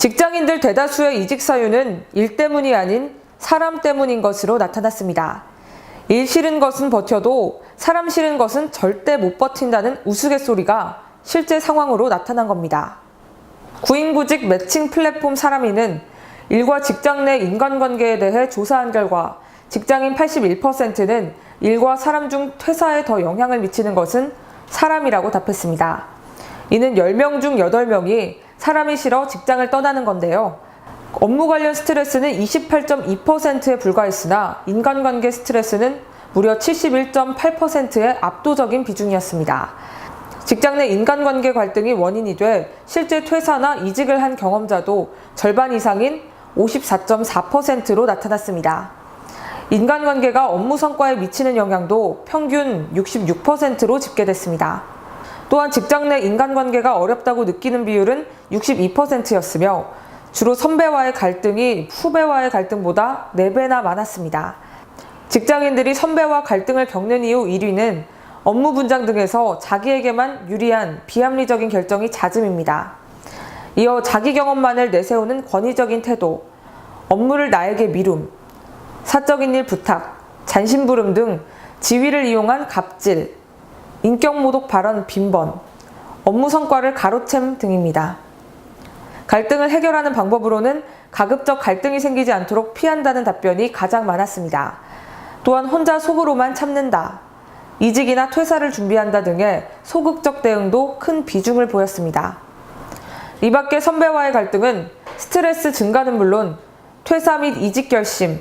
직장인들 대다수의 이직 사유는 일 때문이 아닌 사람 때문인 것으로 나타났습니다. 일 싫은 것은 버텨도 사람 싫은 것은 절대 못 버틴다는 우스갯소리가 실제 상황으로 나타난 겁니다. 구인구직 매칭 플랫폼 사람이는 일과 직장 내 인간관계에 대해 조사한 결과 직장인 81%는 일과 사람 중 퇴사에 더 영향을 미치는 것은 사람이라고 답했습니다. 이는 10명 중 8명이 사람이 싫어 직장을 떠나는 건데요. 업무 관련 스트레스는 28.2%에 불과했으나 인간관계 스트레스는 무려 71.8%의 압도적인 비중이었습니다. 직장 내 인간관계 갈등이 원인이 돼 실제 퇴사나 이직을 한 경험자도 절반 이상인 54.4%로 나타났습니다. 인간관계가 업무 성과에 미치는 영향도 평균 66%로 집계됐습니다. 또한 직장 내 인간관계가 어렵다고 느끼는 비율은 62%였으며 주로 선배와의 갈등이 후배와의 갈등보다 4배나 많았습니다. 직장인들이 선배와 갈등을 겪는 이유 1위는 업무 분장 등에서 자기에게만 유리한 비합리적인 결정이 잦음입니다. 이어 자기 경험만을 내세우는 권위적인 태도, 업무를 나에게 미룸, 사적인 일 부탁, 잔심부름 등 지위를 이용한 갑질, 인격 모독 발언 빈번, 업무 성과를 가로챔 등입니다. 갈등을 해결하는 방법으로는 가급적 갈등이 생기지 않도록 피한다는 답변이 가장 많았습니다. 또한 혼자 속으로만 참는다, 이직이나 퇴사를 준비한다 등의 소극적 대응도 큰 비중을 보였습니다. 이 밖에 선배와의 갈등은 스트레스 증가는 물론 퇴사 및 이직 결심,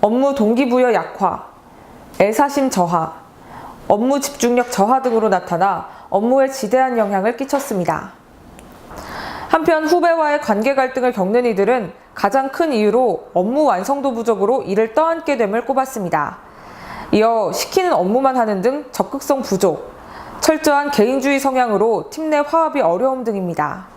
업무 동기부여 약화, 애사심 저하, 업무 집중력 저하 등으로 나타나 업무에 지대한 영향을 끼쳤습니다. 한편 후배와의 관계 갈등을 겪는 이들은 가장 큰 이유로 업무 완성도 부족으로 일을 떠안게 됨을 꼽았습니다. 이어 시키는 업무만 하는 등 적극성 부족, 철저한 개인주의 성향으로 팀 내 화합이 어려움 등입니다.